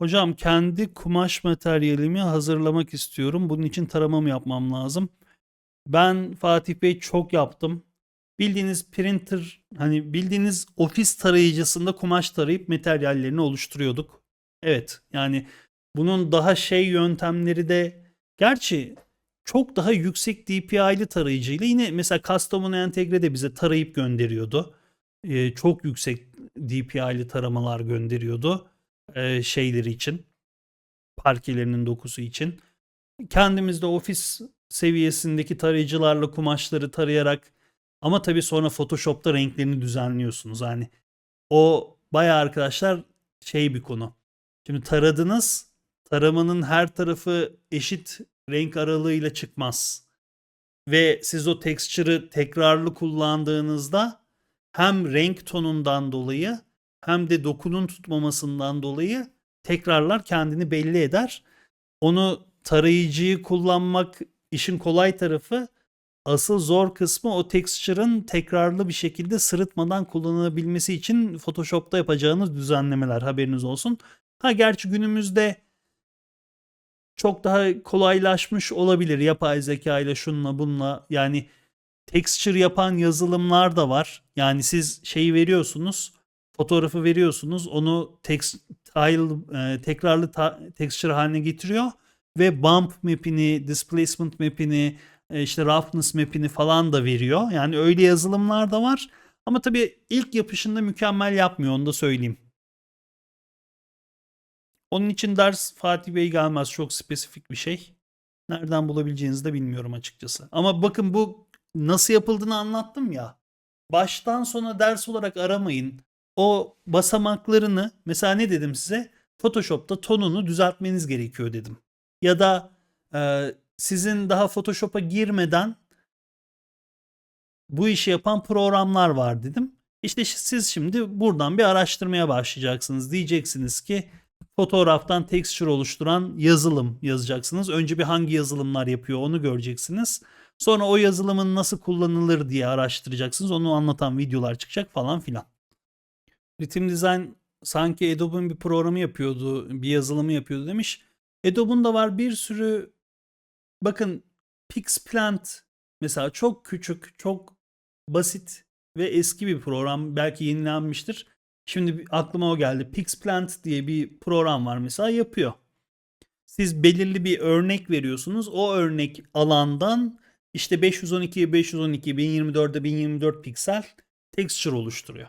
Hocam kendi kumaş materyalimi hazırlamak istiyorum. Bunun için taramamı yapmam lazım. Ben Fatih Bey çok yaptım. Bildiğiniz printer hani bildiğiniz ofis tarayıcısında kumaş tarayıp materyallerini oluşturuyorduk. Evet yani bunun daha şey yöntemleri de gerçi çok daha yüksek DPI'li tarayıcıyla yine mesela Custom'un entegre de bize tarayıp gönderiyordu. Ee, çok yüksek DPI'li taramalar gönderiyordu e, şeyleri için. Parkelerinin dokusu için. Kendimiz de ofis seviyesindeki tarayıcılarla kumaşları tarayarak ama tabii sonra Photoshop'ta renklerini düzenliyorsunuz. Yani o bayağı arkadaşlar şey bir konu. Şimdi taradınız taramanın her tarafı eşit renk aralığıyla çıkmaz. Ve siz o texture'ı tekrarlı kullandığınızda hem renk tonundan dolayı hem de dokunun tutmamasından dolayı tekrarlar kendini belli eder. Onu tarayıcıyı kullanmak işin kolay tarafı. Asıl zor kısmı o texture'ın tekrarlı bir şekilde sırıtmadan kullanılabilmesi için Photoshop'ta yapacağınız düzenlemeler haberiniz olsun. Ha gerçi günümüzde çok daha kolaylaşmış olabilir yapay zeka ile şunla bununla yani texture yapan yazılımlar da var. Yani siz şeyi veriyorsunuz, fotoğrafı veriyorsunuz, onu text, tile, e, tekrarlı ta- texture haline getiriyor ve bump map'ini, displacement map'ini, e, işte roughness map'ini falan da veriyor. Yani öyle yazılımlar da var. Ama tabii ilk yapışında mükemmel yapmıyor onu da söyleyeyim. Onun için ders Fatih Bey gelmez. Çok spesifik bir şey. Nereden bulabileceğinizi de bilmiyorum açıkçası. Ama bakın bu nasıl yapıldığını anlattım ya. Baştan sona ders olarak aramayın. O basamaklarını mesela ne dedim size? Photoshop'ta tonunu düzeltmeniz gerekiyor dedim. Ya da e, sizin daha Photoshop'a girmeden bu işi yapan programlar var dedim. İşte siz şimdi buradan bir araştırmaya başlayacaksınız. Diyeceksiniz ki fotoğraftan texture oluşturan yazılım yazacaksınız. Önce bir hangi yazılımlar yapıyor onu göreceksiniz. Sonra o yazılımın nasıl kullanılır diye araştıracaksınız. Onu anlatan videolar çıkacak falan filan. Ritim Design sanki Adobe'un bir programı yapıyordu, bir yazılımı yapıyordu demiş. Adobe'un da var bir sürü bakın Pixplant mesela çok küçük, çok basit ve eski bir program. Belki yenilenmiştir. Şimdi aklıma o geldi. Pixplant diye bir program var mesela yapıyor. Siz belirli bir örnek veriyorsunuz. O örnek alandan işte 512'ye 512, 1024'e 1024 piksel texture oluşturuyor.